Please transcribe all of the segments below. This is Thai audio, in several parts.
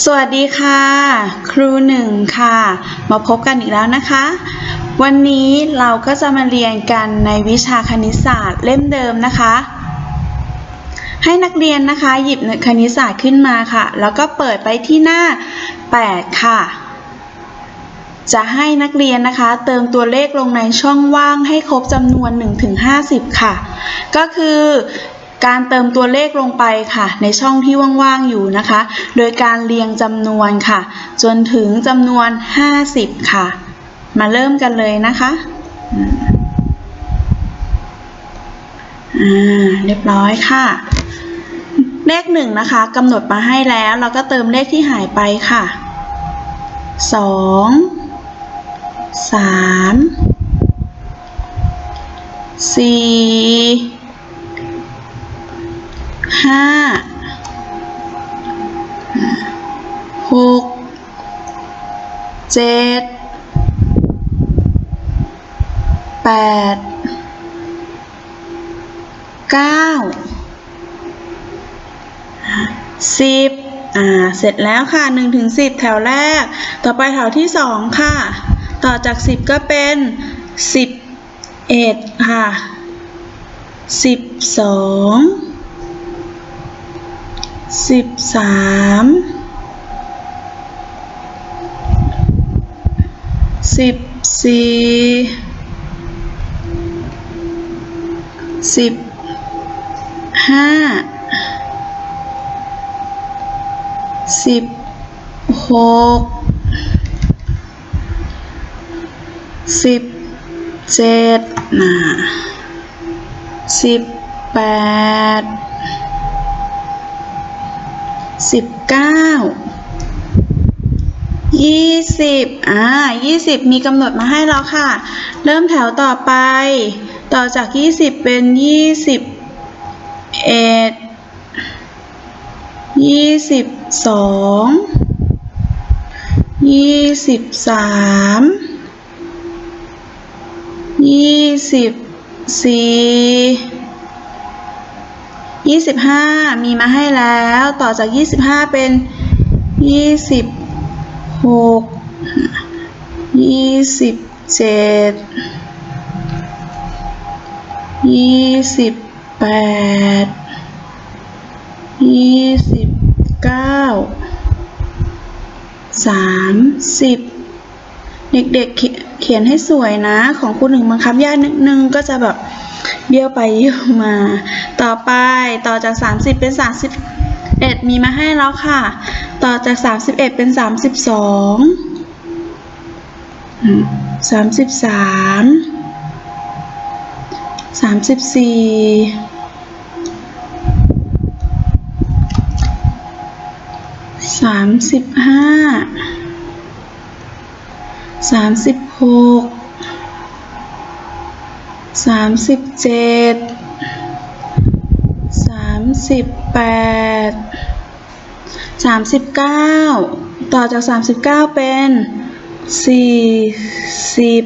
สวัสดีค่ะ ครูหนึ่งค่ะ มาพบกันอีกแล้วนะคะ วันนี้เราก็จะมาเรียนกันในวิชาคณิตศาสตร์เล่มเดิมนะคะ ให้นักเรียนนะคะหยิบคณิตศาสตร์ขึ้นมาค่ะ แล้วก็เปิดไปที่หน้า 8 ค่ะ จะให้นักเรียนนะคะ เติมตัวเลขลงในช่องว่างให้ครบจำนวน 1-50 ค่ะ ก็คือ การเติมตัวเลขลงไปค่ะ ในช่องที่ว่างๆอยู่นะคะ โดยการเรียงจำนวนค่ะ จนถึงจำนวน 50 ค่ะ มาเริ่มกันเลยนะคะอ่าเรียบร้อยค่ะ เลขหนึ่งนะคะกำหนดมาให้แล้วเราก็เติมเลขที่หายไปค่ะสองสามสี่ ห้าหกเจ็ดแปดเก้าสิบอ่า เสร็จแล้วค่ะหนึ่งถึงสิบแถวแรก ต่อไปแถวที่สองค่ะ ต่อจากสิบก็เป็นสิบเอ็ดค่ะสิบสอง สิบสามสิบสี่สิบห้าสิบหกสิบเจ็ดนะสิบแปด สิบเก้ายี่สิบอ่ายี่สิบมีกำหนดมาให้แล้วค่ะ เริ่มแถวต่อไป ต่อจากยี่สิบเป็นยี่สิบเอ็ดยี่สิบสองยี่สิบสามยี่สิบสี่ ยี่สิบห้ามีมาให้แล้ว ต่อจากยี่สิบห้าเป็นยี่สิบหกยี่สิบเจ็ดยี่สิบแปดยี่สิบเก้าสามสิบเด็กๆเขียเขียนให้สวยนะ ของคุณหนึ่งบังคับยากนิดนึงก็จะแบบ เบี้ยวไปเบี้ยวมา ต่อไปต่อจาก 30 เป็น 31 มีมาให้แล้วค่ะ ต่อจาก 31 เป็น 32 33 34สาม สามสิบเจ็ดสามสิบแปดสามสิบเก้าต่อจากสามสิบเก้าเป็นสี่สิบ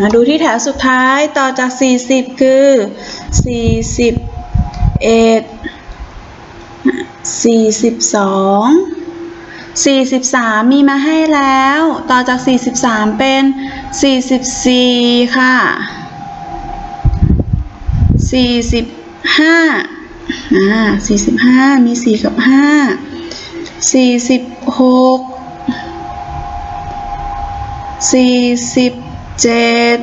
มาดูที่แถวสุดท้ายต่อจากสี่สิบคือสี่สิบเอ็ดสี่สิบสองสี่สิบสามมีมาให้แล้ว ต่อจากสี่สิบสามเป็นสี่สิบสี่ค่ะ สี่สิบห้าอ่าสี่สิบห้ามีสี่กับห้าสี่สิบหกสี่สิบเจ็ด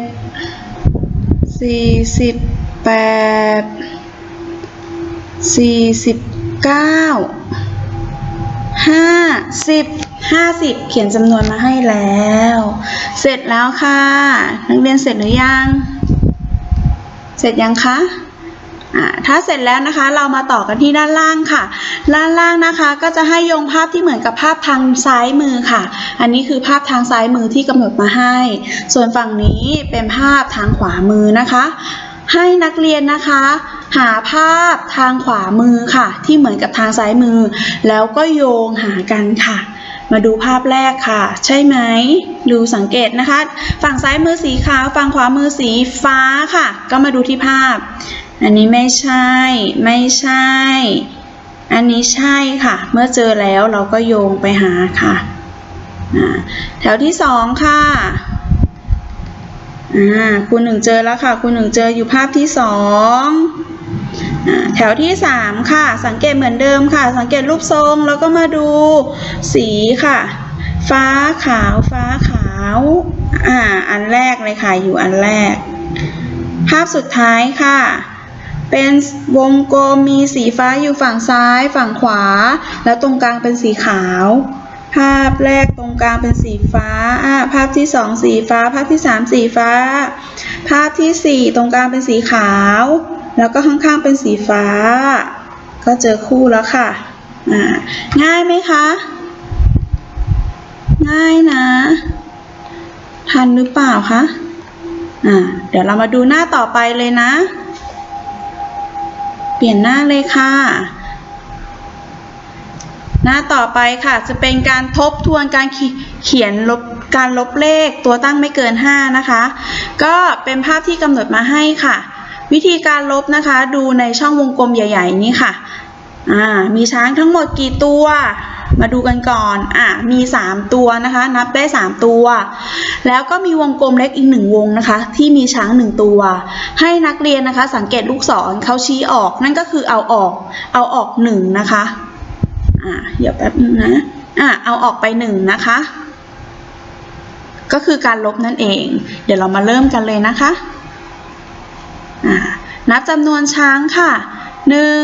สี่สิบแปดสี่สิบเก้าห้าสิบห้าสิบเขียนจำนวนมาให้แล้ว เสร็จแล้วค่ะ นักเรียนเสร็จหรือยัง เสร็จยังคะถ้าเสร็จแล้วนะคะเรามาต่อกันที่ด้านล่างค่ะ ด้านล่างนะคะก็จะให้โยงภาพที่เหมือนกับภาพทางซ้ายมือค่ะ อันนี้คือภาพทางซ้ายมือที่กำหนดมาให้ ส่วนฝั่งนี้เป็นภาพทางขวามือนะคะ ให้นักเรียนนะคะ หาภาพทางขวามือค่ะ ที่เหมือนกับทางซ้ายมือ แล้วก็โยงหากันค่ะ มาดูภาพแรกค่ะ ใช่ไหม ดูสังเกตนะคะ ฝั่งซ้ายมือสีขาว ฝั่งขวามือสีฟ้าค่ะ ก็มาดูที่ภาพ อันนี้ไม่ใช่ ไม่ใช่ อันนี้ใช่ค่ะ เมื่อเจอแล้วเราก็โยงไปหาค่ะ แถวที่สองค่ะคุณหนึ่งเจอแล้วค่ะ คุณหนึ่งเจออยู่ภาพที่สอง แถวที่สามค่ะ สังเกตเหมือนเดิมค่ะ สังเกตรูปทรงแล้วก็มาดูสีค่ะ ฟ้าขาวฟ้าขาวอ่าอันแรกเลยค่ะอยู่อันแรก ภาพสุดท้ายค่ะเป็นวงกลมมีสีฟ้าอยู่ฝั่งซ้าย ฝั่งขวา แล้วตรงกลางเป็นสีขาว ภาพแรกตรงกลางเป็นสีฟ้าอ่าภาพที่สองสีฟ้า ภาพที่สามสีฟ้า ภาพที่สี่ตรงกลางเป็นสีขาว แล้วก็ข้างๆเป็นสีฟ้า ก็เจอคู่แล้วค่ะ ง่ายไหมคะ ง่ายนะ ทันหรือเปล่าคะอ่าเดี๋ยวเรามาดูหน้าต่อไปเลยนะ เปลี่ยนหน้าเลยค่ะ หน้าต่อไปค่ะจะเป็นการทบทวนการเขีเขียนลบการลบเลขตัวตั้งไม่เกิน 5 นะคะ ก็เป็นภาพที่กำหนดมาให้ค่ะ วิธีการลบนะคะดูในช่องวงกลมใหญ่ ๆ นี้ค่ะอ่ามีช้างทั้งหมดกี่ตัว มาดูกันก่อนอ่ามี 3 ตัวนะคะ นับได้ 3 ตัว แล้วก็มีวงกลมเล็กอีกหนึ่งวงนะคะ ที่มีช้างหนึ่งตัว ให้นักเรียนนะคะ สังเกตลูกศรเขาชี้ออกนั่นก็คือเอาออก เอาออกหนึ่งนะคะอ่าเดี๋ยวแป๊บนึงนะอ่าเอาออกไปหนึ่งนะคะ ก็คือการลบนั่นเอง เดี๋ยวเรามาเริ่มกันเลยนะคะ นับจำนวนช้างค่ะหนึ่ง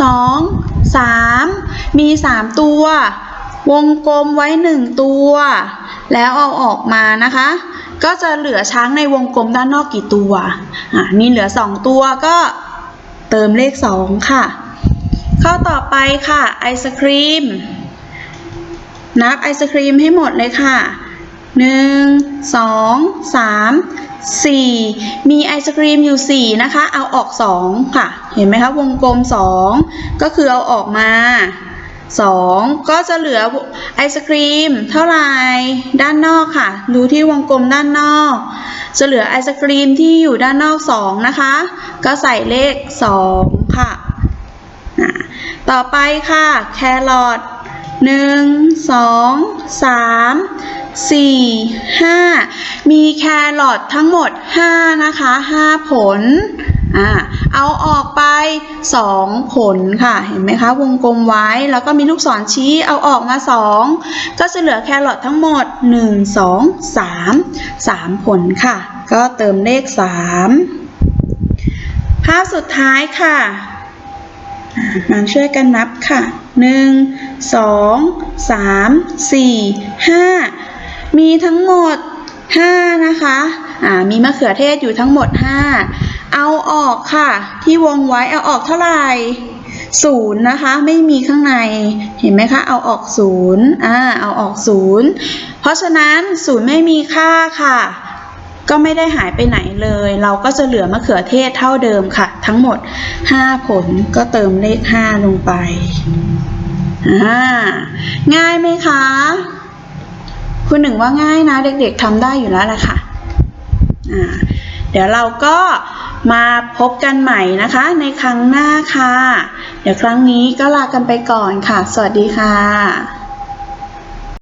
สองสามมีสามตัว วงกลมไว้หนึ่งตัว แล้วเอาออกมานะคะ ก็จะเหลือช้างในวงกลมด้านนอกกี่ตัว อ่านี่เหลือสองตัวก็เติมเลขสองค่ะ ข้อต่อไปค่ะ ไอศครีม นับไอศครีมให้หมดเลยค่ะหนึ่ง สี่มีไอศครีมอยู่สี่นะคะ เอาออกสองค่ะ เห็นไหมคะวงกลมสองก็คือเอาออกมาสองก็จะเหลือไอศครีมเท่าไหร่ด้านนอกค่ะ ดูที่วงกลมด้านนอก จะเหลือไอศครีมที่อยู่ด้านนอกสองนะคะ ก็ใส่เลขสองค่ะ ต่อไปค่ะ แครอทหนึ่ง สองสามสี่ห้ามีแครอททั้งหมดห้านะคะห้าผลอ่าเอาออกไปสองผลค่ะ เห็นไหมคะ วงกลมไว้ แล้วก็มีลูกศรชี้ เอาออกมาสองก็จะเหลือแครอททั้งหมดหนึ่งสองสามสามผลค่ะ ก็เติมเลขสามภาพสุดท้ายค่ะมาช่วยกันนับค่ะหนึ่งสองสา มีทั้งหมดห้านะคะอ่ามีมะเขือเทศอยู่ทั้งหมดห้าเอาออกค่ะ ที่วงไว้เอาออกเท่าไหร่ศูนย์นะคะไม่มีข้างในเห็นไหมคะ เอาออกศูนย์อ่าเอาออกศูนย์เพราะฉะนั้นศูนย์ไม่มีค่าค่ะ ก็ไม่ได้หายไปไหนเลย เราก็จะเหลือมะเขือเทศเท่าเดิมค่ะ ทั้งหมด 5 ผลก็เติมเลข 5 ลงไปอ่าง่ายไหมคะ คุณหนึ่งว่าง่ายนะ เด็กๆทำได้อยู่แล้วแหละค่ะอ่าเดี๋ยวเราก็มาพบกันใหม่นะคะ ในครั้งหน้าค่ะ เดี๋ยวครั้งนี้ก็ลากันไปก่อนค่ะ สวัสดีค่ะ